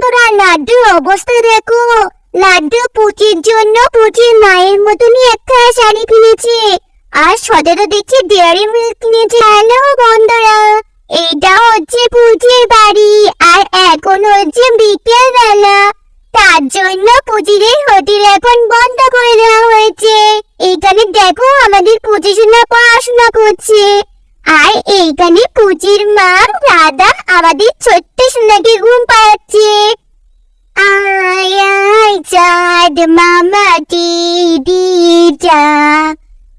বন্ধুরা লাড্ডুর অবস্থা দেখো লাড্ডু পুচির জন্য পুচির মায়ের মতনই একটা শাড়ি কিনেছে। আর সতেরো দেখছি ডেয়ারি মিল্ক কিনেছে। হ্যালো বন্ধুরা এইটা হচ্ছে পুচির বাড়ি আর এখন হচ্ছে বিকেল বেলা তার জন্য পুচিদের হোটেল এখন বন্ধ করে দেওয়া হয়েছে। এখানে দেখো আমাদের পুচি সোনা পড়াশোনা করছে। আর এইখানে পুচির মা রাধা আমাদের ছোট্ট সোনাকে ঘুম পাচ্ছে আয় আয়, চাঁদ মামা টিডি যা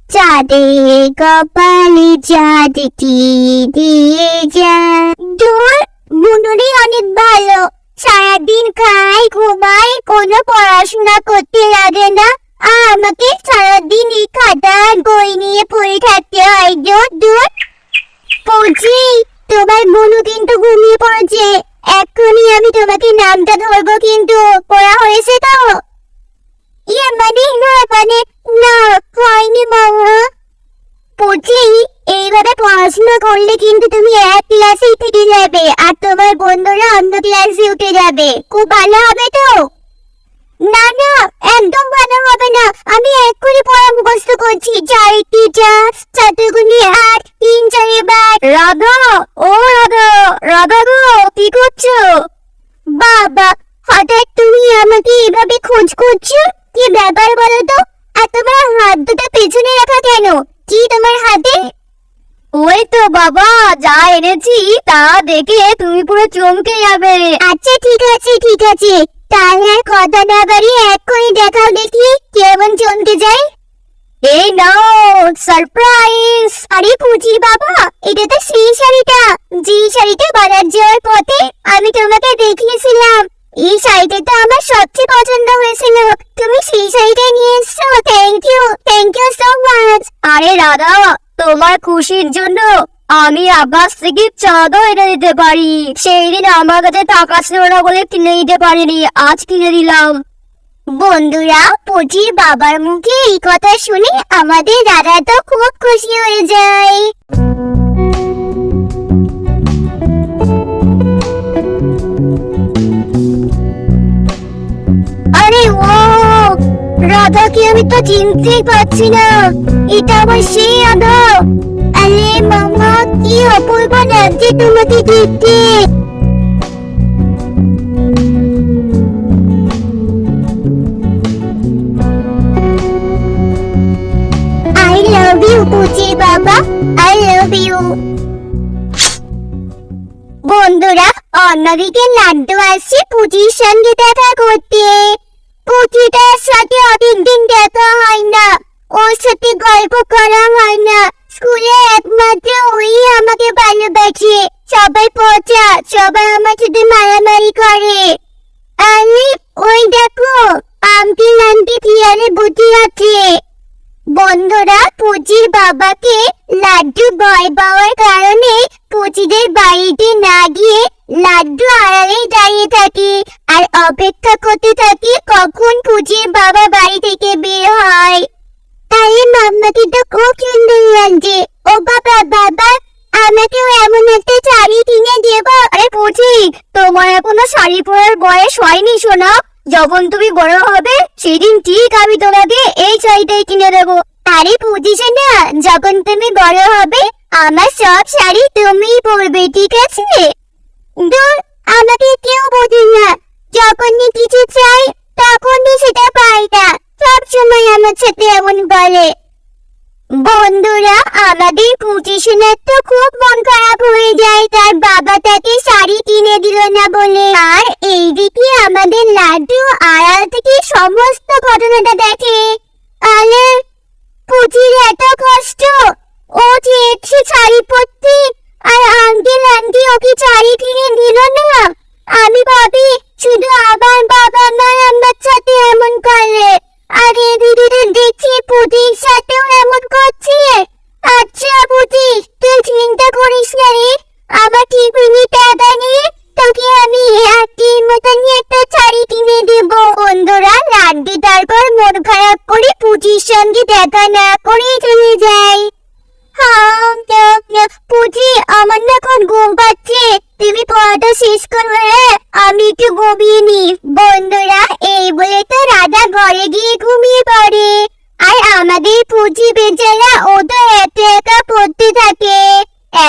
চাঁদের কপালে, চাঁদ টিডি যা দূর বুনুরি অনেক ভালো। সারাদিন খাই ঘুমাই কোনো পড়াশোনা করতে লাগে না। আমাকে সারাদিন এই খাতা বই নিয়ে পড়ে থাকতে হয় দূর দূর পৌঁছি তোমার বনু কিন্তু ঘুমিয়ে পড়েছে। এক্ষুনি আমি তোমাকে নামটা ধরবো কিন্তু। পড়া হয়েছে তো? ইয়ে মানে মানে না, হয়নি পড়ছি। এইভাবে পড়াশোনা করলে কিন্তু তুমি এক ক্লাসেই থেকে যাবে, আর তোমার বন্ধুরা অন্য ক্লাসে উঠে যাবে। খুব ভালো হবে তো? না না, একদম ভালো হবে না। আমি এক্ষুনি পড়া মুখস্থ করছি চার চার চারগুনি আট, তিন, চারে বার রাধা, ও রাধা রাধা গো, কি করছ? বাবা, হঠাৎ তুমি আমাকে এভাবে খোঁজ করছ? কি ব্যাপার বলো তো? আর তোমার হাত দুটো পেছনে রাখা কেন? কি তোমার হাতে? ওই তো বাবা যা এনেছি তা দেখে তুমি পুরো চমকে যাবে। আচ্ছা ঠিক আছে ঠিক আছে। তাহলে আর কথা না বাড়িয়ে এক্ষুনি দেখাও দেখি কেমন চমকে যায়। এই নাও সারপ্রাইজ আরে পুচি বাবা এটা তো সেই শাড়িটা। যে শাড়িটা বাজার যাওয়ার পথে আমি তোমাকে দেখিয়েছিলাম। এই শাড়িটা তো আমার সবচেয়ে পছন্দ হয়েছিল। তুমি সেই শাড়িটা নিয়ে এসছো। Thank you thank you so much আরে দাদা তোমার খুশির জন্য আমি আকাশ থেকে চাঁদও এনে দিতে পারি। সেই দিন আমার কাছে টাকা ছিল না বলে কিনে দিতে পারিনি। আজ কিনে দিলাম। বন্ধুরা, পুঁজি বাবার মুখে এই কথা শুনে আমাদের দাদা তো খুব খুশি হয়ে যায়। রাধাকে আমি তো চিনতেই পারছি না। এটা আমার সেই রাধা আরে মামা, কি অপূর্ব লাগছে তোমাকে দেখতে আই লাভ ইউ পুচি বাবা আই লাভ ইউ বন্ধুরা, অন্যদিকে লাড্ডু আসছে পুচির সঙ্গে দেখা করতে। পুচিটার সাথে অনেকদিন দেখা হয় না। ওর সাথে গল্প করা হয় না। স্কুলে একমাত্র ওই আমাকে ভালোবাসে। সবাই পচা, সবাই আমার সাথে মারামারি করে। আরে, ওই দেখো আন্টি আন্টি পিয়ারে বুঝি আছে। বন্ধুরা পুচির বাবাকে লাড্ডু ভয় পাওয়ার কারণে পুচিদের বাড়িতে না গিয়ে লাড্ডু আড়ালেই দাঁড়িয়ে থাকে আর অপেক্ষা করতে থাকে কখন পুচির বাবা বাড়ি থেকে বের হয়। আরে মাম্মাকে তো খুব সুন্দর লাগছে। ও বাবা বাবা, আমাকেও এমন একটা শাড়ি কিনে দেবো। আরে পুচি তোমার এখনও শাড়ি পরার বয়স হয়নি, শোনা। যখন তুমি বড় হবে, সেদিন ঠিক আমি তোমাকে এই শাড়িটাই কিনে দেবো। আরে বুঝিস না, যখন তুমি বড় হবে আমার সব শাড়ি তুমিই পরবে, ঠিক আছে? দূর আমাকে কেউ বোঝে না। যখনই কিছু চাই, তখনই সেটা পাই না। সব সময় আমার সাথে এমন বলে। বন্ধুরা, আমাদের পুঁটিশোনার তো খুব মন খারাপ হয়ে যায়। তার বাবা তাকে শাড়ি কিনে দিল না বলে। আর এইদিকে আমাদের লাড্ডু আড়াল থেকে সমস্ত ঘটনাটা দেখে। আলে পুচির এত কষ্ট। ও চেয়েছে শাড়ি পরতে আর আঙ্কেল আন্টি ওকে শাড়ি কিনে দিল না? আমি ভাবি, শুধু আমার বাবা মা আমার সাথে এমন করে। আর এদিকে দেখছি পুতির সাথেও এমন করছে। আচ্ছা পুতি, তুই চিন্তা করিস না রে। আমার ঠিক মিনিট টাকা নিয়ে তোকে আমি হাতির মতনই একটা শাড়ি কিনে দেব। বন্ধুরা লাড্ডু তারপর মন খারাপ করে পুচির সঙ্গে দেখা না করে চলে যায়। হ্যাঁ আমার না এখন ঘুম পাচ্ছে। তুমি পড়াটা শেষ কর করব হ্যাঁ? আমি একটু ঘুমিয়ে নি বন্ধুরা, এই বলে তো রাধা ঘরে গিয়ে ঘুমিয়ে পড়ে। আর আমাদের পুঁজি বেচারা ও তো একা একা পড়তে থাকে।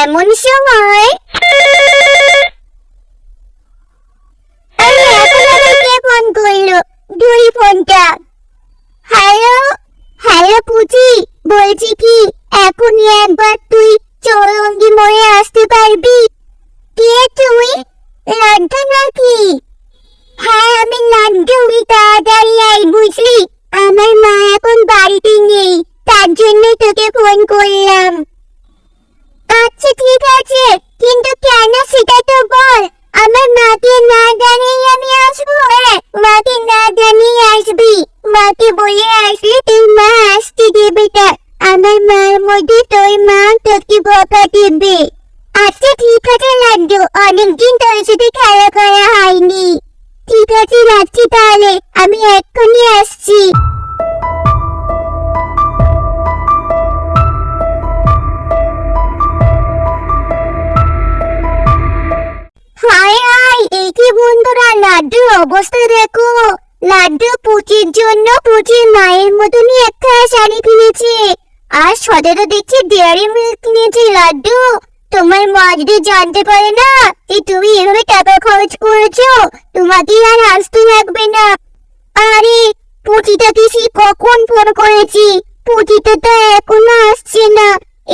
এমন সময় ফোন করল? দুই ফোনটা হ্যালো? হ্যালো পুচি বলছি কি? এখনই একবার তুই চৌরঙ্গি মোড়ে আসতে পারবি। কে তুই লাড্ডু নাকি? হ্যাঁ আমি লাড্ডু তাড়াতাড়ি আই বুঝলি? আমার মা এখন বাড়িতে নেই, তার জন্য তোকে ফোন করলাম। আচ্ছা ঠিক আছে, কিন্তু কেন সেটা তো বল। আমার মাকে না জানিয়ে আমি আসব? হ্যাঁ মাকে না জানিয়ে আসবি। মাকে বলে আসলে তুই মা আসতে দেবে আমার মার মধ্যে তোর মা তোকে বকা দেবে। আচ্ছা ঠিক আছে, লাড্ডু। অনেকদিন তোর সাথে খেলা করা হয়নি। ঠিক আছে, রাখছি তাহলে। আমি এক্ষুনি আসছি। হায় হায় কি বন্ধুরা লাড্ডুর অবস্থা দেখো। লাড্ডু পুচির জন্য পুচির মায়ের মতনই একটা শাড়ি কিনেছে আর সদেরও দেখছি ডেয়ারি মিল্ক নিয়েছি, লাড্ডু। তোমার মা যদি জানতে পারে না যে তুমি এভাবে টাকা খরচ করেছ, তোমাকে আর আসতে লাগবে না। আরে পুচিটা পিসি কখন ফোন করেছি? পুচিটা তো এখনও আসছে না।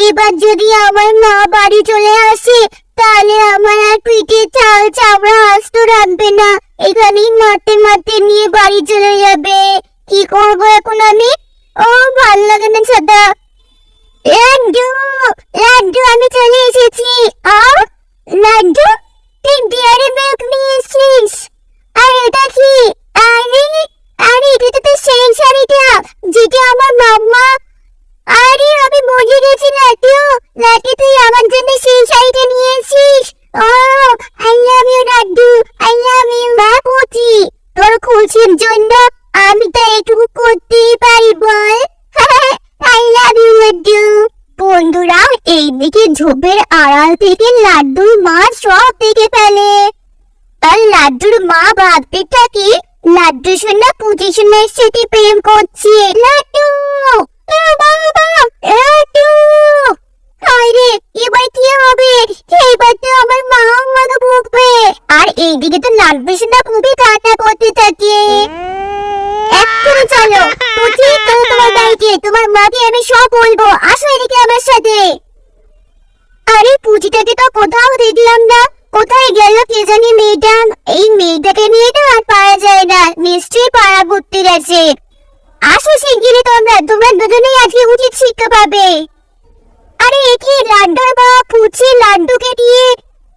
এবার যদি আমার মা বাড়ি চলে আসে, তাহলে আমার আর পিঠে চাল, চামড়া আসতে রাখবে না। এখানেই মারতে মারতে নিয়ে বাড়ি চলে যাবে। কি করব এখন আমি? ও, ভালো লাগে না সাদা। লাড্ডু লাড্ডু আমি চলে এসেছি আ লাড্ডু তুই ডিয়ারি মিল্ক নিয়ে এসেছিস আর এটা কি আরে আরে এটা তো সেই শাড়িটা যেটা আমার মাম্মা আরে আমি বুঝে গেছি লাড্ডু লাড্ডু তুই আমার জন্য সেই শাড়িটা নিয়ে এসেছিস ও I love you Laddu I love you Puchi তোর খুশির জন্য আমি তো এটুকু করতেই পারি বল আই লাভ ইউ লাড্ডু বন্ধুরা এইদিকে ঝোপের আড়াল থেকে লাড্ডুর মা সব দেখে ফেলে তার লাড্ডুর মা ভাবতে থাকে লাড্ডু সোনা সাথে প্রেম করছে। এ বাবা, আরে এবার কি হবে? এবার তো আমার মা আমাকে আর এইদিকে তো সোনা খুবই কান্না করতে থাকে। চলো পুচি চলো তোমার বাড়িতে তোমার মাকে আমি সব বলব। আসো এদিকে আমার সাথে। আরে পুচিটাকে তো কোথাও দেখলাম না কোথায় গেল কে জানি মেয়েটা এই মেয়েটাকে নিয়ে তো আর পারা যায় না নিশ্চয়ই পাড়া ঘুরতে গেছে আসো শিগগিরই তোমরা তোমরা দুজনেই আজকে উচিত শিক্ষা পাবে আরে এ কি লাড্ডুর বা পুচি লাড্ডুকে দিয়ে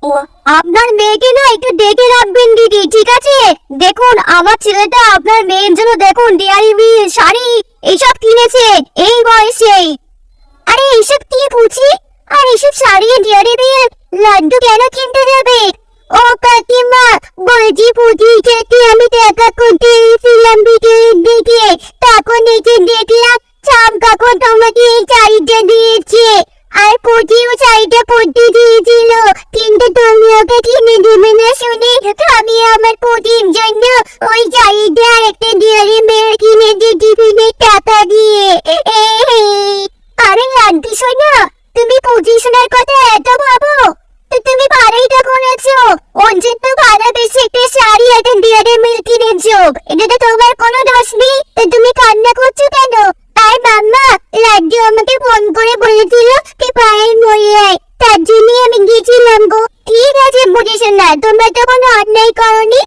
ও আপনার মেয়েকে না একটু দেখে রাখবেন দিদি ঠিক আছে দেখুন আমার ছেলেটা আপনার মেয়ের জন্য দেখুন ডিয়ারি মিল শাড়ি, এইসব কিনেছে, এই বয়সে। আরে এইসব কি পুচি আর এসব শাড়ি ডিয়ারি মিল লাড্ডু কেন কিনতে যাবে? ও কাকিমা, বলছি পুচি খেতে আমি দেখা করতে এসেছিলাম ভিডিওর দিকে। তখন এসে দেখলাম, চাম কাকু তোমাকে এই শাড়িটা দিয়েছে। আর পুচিও শাড়িটা পরতে দিয়েছিল। কিন্তু তুমি ওকে কিনে দেবে না শুনে আমি আমার পুচির জন্য ওই শাড়িটা আর একটা ডিয়ারি মেয়ে কিনে দিয়ে টিফিনের টাকা দিয়ে। আরে লাড্ডু শোনো তুমি পুচি শোনার কথা এত ভাবো? তো তুমি ভালোইটা করেছ ওর জন্য ভালোবেসে একটা শাড়ি একটা ডিয়ারি মিল্ক কিনেছো। এটা তো তোমার কোনো দোষ নেই। তো তুমি কান্না করছ কেন? লাড্ডু আমাকে ফোন করে বলেছিল তুই পায়ের মরে আয়। তার জন্যই আমি গেছিলাম গো। ঠিক আছে বুঝিস না, তোমরা তো কোনো অন্যায় করনি।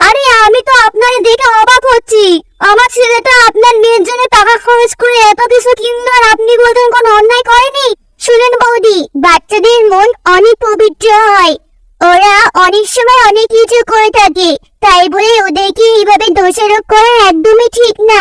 আরে, আমি তো আপনার দেখে অবাক হচ্ছি। আমার ছেলেটা আপনার মেয়ের জন্য টাকা খরচ করে এত কিছু কিনলো আর আপনি বলতেন কোনো অন্যায় করেনি? শুনুন বৌদি, বাচ্চাদের মন অনেক পবিত্র হয়। ওরা অনেক সময় অনেক কিছু করে থাকে। তাই বলে ওদেরকে এইভাবে দোষারোপ করা একদমই ঠিক না।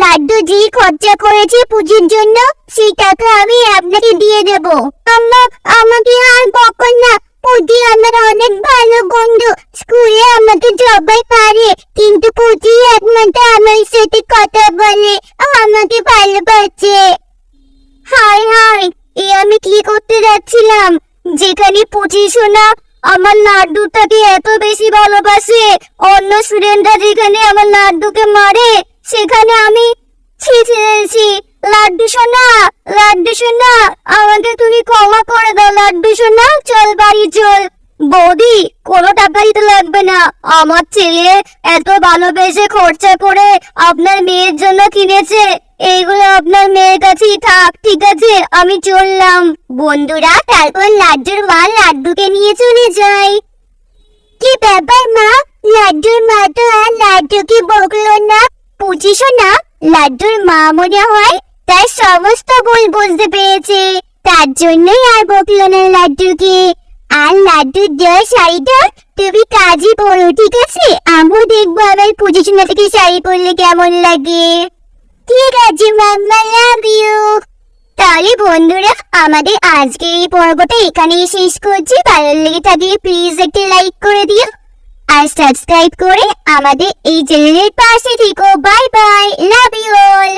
লাড্ডু যে খরচা করেছে পুজোর জন্য সেই টাকা আমি আপনাকে দিয়ে দেব। আম্মা, আমাকে আর বকন না। পুজি আমার অনেক ভালো বন্ধু। স্কুলে আমাকে সবাই পারে, কিন্তু পুজি একমাত্র আমার সাথে কথা বলে, আমাকে ভালোবাসে। হাই হাই এ আমি কি করতে যাচ্ছিলাম? যেখানে পুচি শোনা আমার লাড্ডুটাকে এত বেশি ভালোবাসে, অন্য স্টুডেন্টরা যেখানে আমার লাড্ডুকে মারে সেখানে আমি ছি ছি লাড্ডু সোনা লাড্ডু সোনা, আমাকে তুমি ক্ষমা করে দাও, লাড্ডু সোনা, চল বাড়ি, চল। বৌদি, কোনো টাকা দিতে লাগবে না। আমার ছেলে এত ভালোবেসে খরচা করে আপনার মেয়ের জন্য কিনেছে। এইগুলো আপনার মেয়ের কাছেই থাক, ঠিক আছে? আমি চললাম। বন্ধুরা, তারপর লাড্ডুর মা লাড্ডুকে নিয়ে চলে যায়। কি ব্যাপার মা? লাড্ডুর মা তো আর লাড্ডুকে বকলো না। বুঝিস না, লাড্ডুর মা মনে হয় তার সমস্ত ভুল বুঝতে পেরেছে। তার জন্যই আর বকল না লাড্ডুকে। আর লাড্ডুর দেওয়া শাড়িটা তুমি কাজই পরো, ঠিক আছে? আমিও দেখব আমার পুজো থেকে শাড়ি পরলে কেমন লাগে। ঠিক আছে মাম্মা লাভ ইউ তাহলে বন্ধুরা, আমাদের আজকে এই পর্বটা এখানেই শেষ করছি। ভালো লেগে থাকলে প্লিজ একটা লাইক করে দিও। আর সাবস্ক্রাইব করে আমাদের এই চ্যানেলের পাশে থেকো। Bye bye love you all